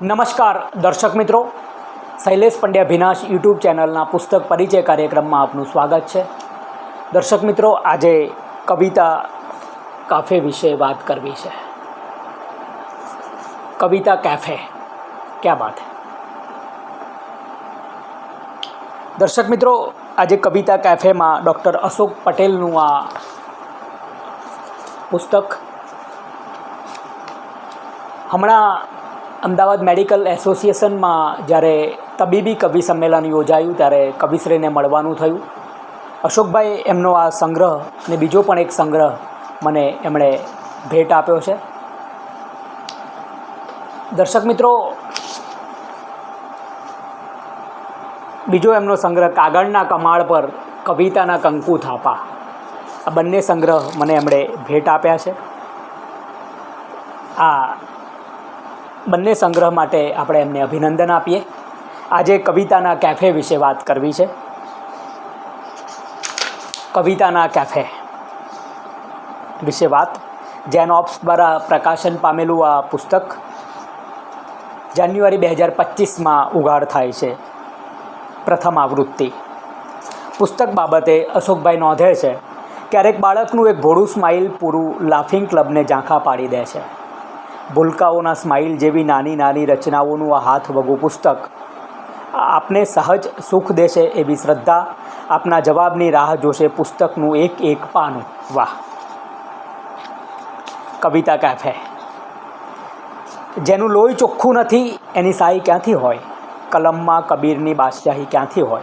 નમસ્કાર, દર્શક મિત્રો. શૈલેષ પંડ્યા ભીનાશ યુટ્યુબ ચેનલના પુસ્તક પરિચય કાર્યક્રમમાં આપનું સ્વાગત છે. દર્શક મિત્રો, આજે કવિતા કાફે વિશે વાત કરવી છે. કવિતા કેફે ક્યાં વાત દર્શક મિત્રો, આજે કવિતા કેફેમાં ડૉક્ટર અશોક પટેલનું આ પુસ્તક. હમણાં અમદાવાદ મેડિકલ એસોસિએશનમાં જ્યારે તબીબી કવિ સંમેલન યોજાયું, ત્યારે કવિશ્રીને મળવાનું થયું. અશોકભાઈ, એમનો આ સંગ્રહ અને બીજો પણ એક સંગ્રહ મને એમણે ભેટ આપ્યો છે. દર્શક મિત્રો, બીજો એમનો સંગ્રહ કાગળના કમાળ પર કવિતાના કંકુ થાપા. આ બંને સંગ્રહ મને એમણે ભેટ આપ્યા છે. આ બંને સંગ્રહ માટે આપણે એમને અભિનંદન આપીએ. આજે કવિતાના કેફે વિશે વાત કરવી છે. કવિતાના કેફે વિશે વાત. જેન ઓપ્સ દ્વારા પ્રકાશન પામેલું આ પુસ્તક જાન્યુઆરી બે હજાર પચીસમાં ઉઘાડ થાય છે. પ્રથમ આવૃત્તિ. પુસ્તક બાબતે અશોકભાઈ નોંધે છે, ક્યારેક બાળકનું એક ભોળું સ્માઇલ પૂરું લાફિંગ ક્લબને ઝાંખા પાડી દે છે. ભૂલકાઓના સ્માઇલ જેવી નાની નાની રચનાઓનું આ હાથ વગું પુસ્તક. આપને સહજ સુખ દેશે એવી શ્રદ્ધા, આપના જવાબની રાહ જોશે પુસ્તકનું એક એક પાનું. વાહ! કવિતા કેફે જેનું લોહી ચોખ્ખું નથી, એની સાઈ ક્યાંથી હોય? કલમમાં કબીરની બાદશાહી ક્યાંથી હોય?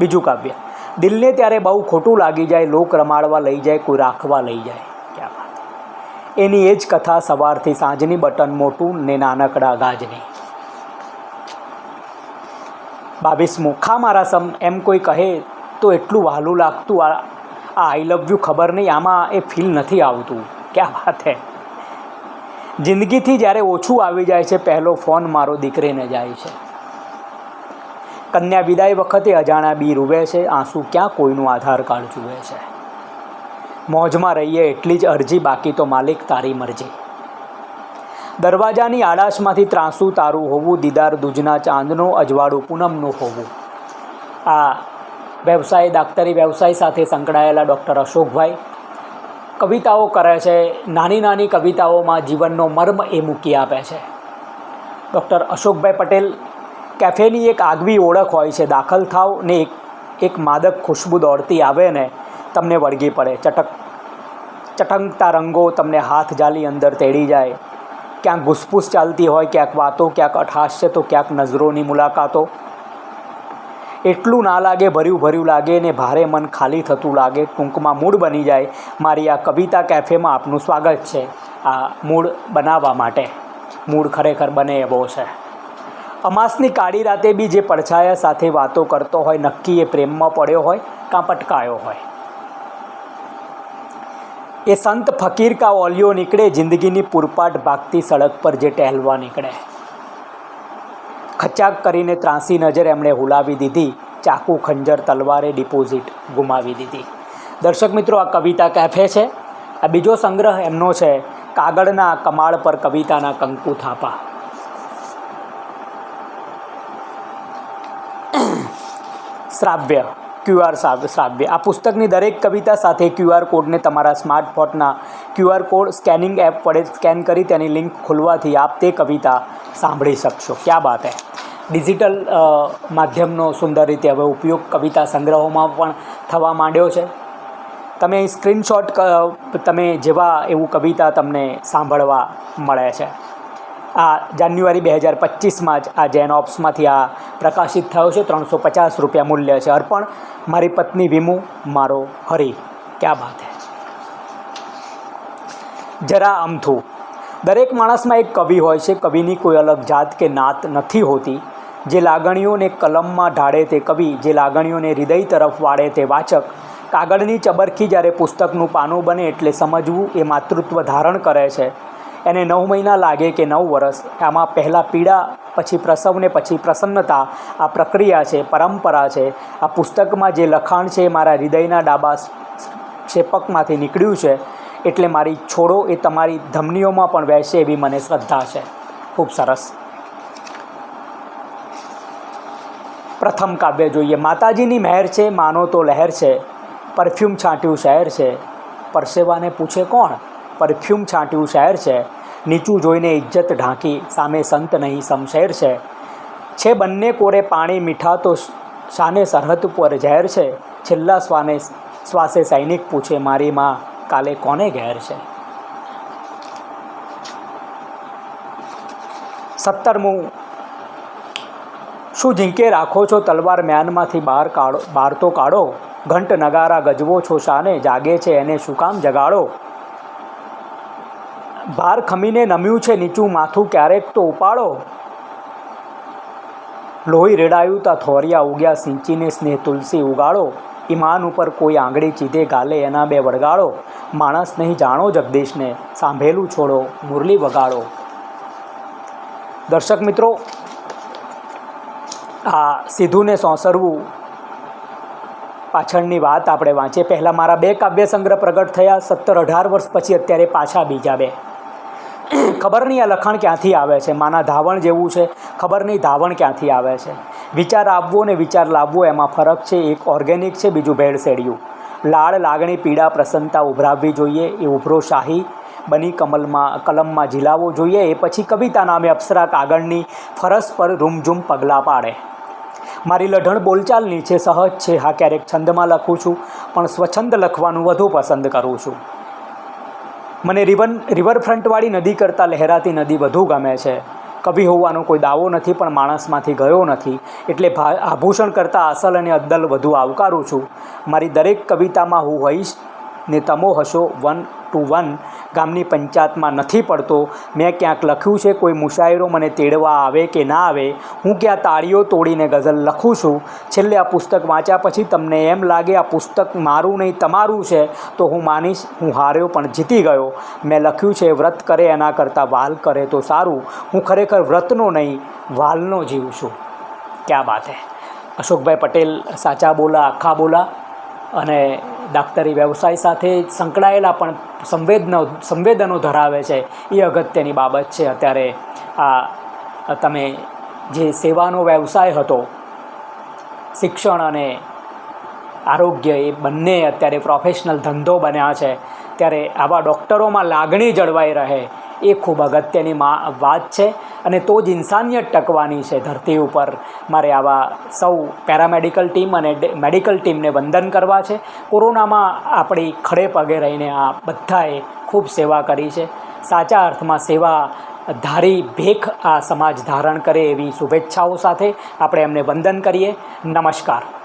બીજું કાવ્ય. દિલને ત્યારે બહુ ખોટું લાગી જાય, લોક રમાડવા લઈ જાય, કોઈ રાખવા લઈ જાય. એની એ જ કથા સવારથી સાંજની બટન મોટું ને નાનકડા ગાજની. બાવીસમું ખા મારા સમ, એમ કોઈ કહે તો એટલું વહાલું લાગતું આ આઈ લવ યુ ખબર નહીં, આમાં એ ફીલ નથી આવતું. ક્યાં વાત હે? જિંદગીથી જ્યારે ઓછું આવી જાય છે, પહેલો ફોન મારો દીકરીને જાય છે. કન્યા વિદાય વખતે અજાણા બી રૂવે છે, આંસુ ક્યાં કોઈનું આધાર કાર્ડ જુએ છે? મોજમાં રહીએ એટલી જ અરજી બાકી તો માલિક તારી મરજી. દરવાજાની આડાશમાંથી ત્રાંસુ તારું હોવું, દીદાર દૂજના ચાંદનો, અજવાળું પૂનમનું હોવું. આ વ્યવસાય દાક્તરી વ્યવસાય સાથે સંકળાયેલા ડૉક્ટર અશોકભાઈ. કવિતાઓ કરે છે, નાની નાની કવિતાઓમાં જીવનનો મર્મ એ મૂકી આપે છે. ડૉક્ટર અશોકભાઈ પટેલ, કેફેની એક આગવી ઓળખ હોય છે, દાખલ થાવ ને એક એક માદક ખુશ્બુ દોડતી આવે ને તમને વળગી પડે. ચટક ચટંકતા રંગો તમને હાથ જાલી અંદર તેડી જાય. ક્યાંક ઘૂસપૂસ ચાલતી હોય, ક્યાંક વાતો, ક્યાંક અઠાશ છે તો ક્યાંક નજરોની મુલાકાતો. એટલું ના લાગે, ભર્યું ભર્યું લાગે ને ભારે મન ખાલી થતું લાગે. ટૂંકમાં મૂડ બની જાય. મારી આ કવિતા કેફેમાં આપનું સ્વાગત છે આ મૂળ બનાવવા માટે. મૂળ ખરેખર બને એવો છે. અમાસની કાળી રાતે બી જે પડછાયા સાથે વાતો કરતો હોય, નક્કી એ પ્રેમમાં પડ્યો હોય કાં પટકાયો હોય. એ સંત ફકીર કા ઓલિયો નીકળે, જિંદગીની પૂરપાટ ભાગતી સડક પર જે ટહેલવા નીકળે. ખચાક કરીને ત્રાંસી નજર એમણે હુલાવી દીધી, ચાકુ ખંજર તલવારે ડિપોઝિટ ગુમાવી દીધી. દર્શક મિત્રો, આ કવિતા કેફે છે. આ બીજો સંગ્રહ એમનો છે, કાગળના કમાળ પર કવિતાના કંકુ થાપા. શ્રાવ્ય. ક્યુઆર શ્રાવ્ય આ પુસ્તકની દરેક કવિતા સાથે ક્યુઆર કોડને તમારા સ્માર્ટફોનના ક્યુઆર કોડ સ્કેનિંગ એપ વડે સ્કેન કરી તેની લિંક ખોલવાથી આપ તે કવિતા સાંભળી શકશો. ક્યાં બાત હે? ડિજિટલ માધ્યમનો સુંદર રીતે હવે ઉપયોગ કવિતા સંગ્રહોમાં પણ થવા માંડ્યો છે. તમે સ્ક્રીનશોટ તમે જેવા એવું કવિતા તમને સાંભળવા મળે છે. આ જાન્યુઆરી બે હજાર પચીસમાં જ આ જૈન ઓપ્સમાંથી આ પ્રકાશિત થયો છે. ત્રણસો પચાસ રૂપિયા મૂલ્ય છે. અર્પણ, મારી પત્ની વિમુ, મારો હરી. ક્યા બાત હે? જરા અમથું દરેક માણસમાં એક કવિ હોય છે. કવિની કોઈ અલગ જાત કે નાત નથી હોતી. જે લાગણીઓને કલમમાં ઢાળે તે કવિ, જે લાગણીઓને હૃદય તરફ વાળે તે વાચક. કાગળની ચબરખી જ્યારે પુસ્તકનું પાનું બને એટલે સમજવું એ માતૃત્વ ધારણ કરે છે. એને નવ મહિના લાગે કે નવ વર્ષ આમાં પહેલાં પીડા, પછી પ્રસવને પછી પ્રસન્નતા. આ પ્રક્રિયા છે, પરંપરા છે. આ પુસ્તકમાં જે લખાણ છે મારા હૃદયના ડાબા ક્ષેપકમાંથી નીકળ્યું છે. એટલે મારી છોડો એ તમારી ધમનીઓમાં પણ વહેશે એવી મને શ્રદ્ધા છે. ખૂબ સરસ. પ્રથમ કાવ્ય જોઈએ. માતાજીની મહેર છે, માનો તો લહેર છે. પરફ્યુમ છાંટ્યું શહેર છે. પરસેવાને પૂછે કોણ? પરફ્યુમ છાંટ્યું શહેર છે. નીચું જોઈને ઇજ્જત ઢાંકી, સામે સંત નહીં સમશેર છે. છે બંને કોરે પાણી મીઠા તો શાને સરહદ પર ઝેર છે. છેલ્લા શ્વાને શ્વાસે સૈનિક પૂછે, મારી માં કાલે કોને ઘેર છે? સત્તરમું, શું ઝીંકે રાખો છો તલવાર મ્યાનમાંથી બહાર કાઢો, બહાર તો કાઢો. ઘંટ નગારા ગજવો છો શાને, જાગે છે એને શું કામ જગાડો? ભાર ખમીને નમ્યું છે નીચું માથું ક્યારેક તો ઉપાડો. લોહી રેડાયું તા થોરિયા ઉગ્યા, સિંચીને સ્નેહ તુલસી ઉગાડો. ઈમાન ઉપર કોઈ આંગળી ચીધે ગાલે એના બે વળગાડો. માણસ નહીં જાણો જગદીશને, સાંભેલું છોડો, મુરલી વગાડો. દર્શક મિત્રો, આ સીધુને સોંસરવું. પાછળની વાત આપણે વાંચીએ. પહેલાં મારા બે કાવ્ય સંગ્રહ પ્રગટ થયા, સત્તર અઢાર વર્ષ પછી અત્યારે પાછા બીજા બે. ખબર નહીં આ લખાણ ક્યાંથી આવે છે? માના ધાવણ જેવું છે? ખબર નહીં ધાવણ ક્યાંથી આવે છે? વિચાર આવવો ને વિચાર લાવવો એમાં ફરક છે? એક ઓર્ગેનિક છે, બીજું ભેળસેડિયું. લાળ લાગણી પીડા પ્રસન્નતા ઉભરાવવી જોઈએ, એ ઉભરો શાહી બની કમલમાં, કલમમાં ઝીલાવો જોઈએ, એ પછી કવિતા નામે અપ્સરા કાગળની ફરસ પર રૂમઝૂમ પગલાં પાડે. મારી લઢણ બોલચાલની છે, સહજ છે. હા, ક્યારેક છંદમાં લખું છું, પણ સ્વછંદ લખવાનું વધુ પસંદ કરું છું. મને રિવન, રિવરફ્રન્ટવાળી નદી કરતાં લહેરાતી નદી વધુ ગમે છે. કવિ હોવાનો કોઈ દાવો નથી, પણ માણસમાંથી ગયો નથી. એટલે આભૂષણ કરતાં અસલ અને અદ્દલ વધુ આવકારું છું. મારી દરેક કવિતામાં હું હોઈશ ને તમો હશો વન ટુ વન. ગામની પંચાયતમાં નથી પડતો. મેં ક્યાંક લખ્યું છે, કોઈ મુશાયરો મને તેડવા આવે કે ના આવે? હું ક્યાં તાળીઓ તોડીને ગઝલ લખું છું? છેલ્લે આ પુસ્તક વાંચ્યા પછી તમને એમ લાગે આ પુસ્તક મારું નહીં, તમારું છે. તો હું માનીશ, હું હાર્યો પણ જીતી ગયો. મેં લખ્યું છે, વ્રત કરે એના કરતાં વાલ કરે તો સારું. હું ખરેખર વ્રતનો નહીં વાલનો જીવ છું. ક્યાં બાત હે? અશોકભાઈ પટેલ, સાચા બોલા, આખા બોલા. અને ડાક્ટરી વ્યવસાય સાથે સંકળાયેલા પણ સંવેદનો સંવેદનો ધરાવે છે, એ અગત્યની બાબત છે. અત્યારે આ તમે જે સેવાનો વ્યવસાય હતો, શિક્ષણ અને આરોગ્ય, એ બંને અત્યારે પ્રોફેશનલ ધંધો બન્યા છે. ત્યારે આવા ડૉક્ટરોમાં લાગણી જળવાઈ રહે એ ખૂબ અગત્યની મા, વાત છે અને તો જ ઇન્સાનિયત ટકવાની છે ધરતી ઉપર. મારે આવા સૌ પેરામેડિકલ ટીમ અને મેડિકલ ટીમને વંદન કરવા છે. કોરોનામાં આપણી ખડે પગે રહીને આ બધાએ ખૂબ સેવા કરી છે. સાચા અર્થમાં સેવા ધારી ભેખ આ સમાજ ધારણ કરે એવી શુભેચ્છાઓ સાથે આપણે એમને વંદન કરીએ. નમસ્કાર.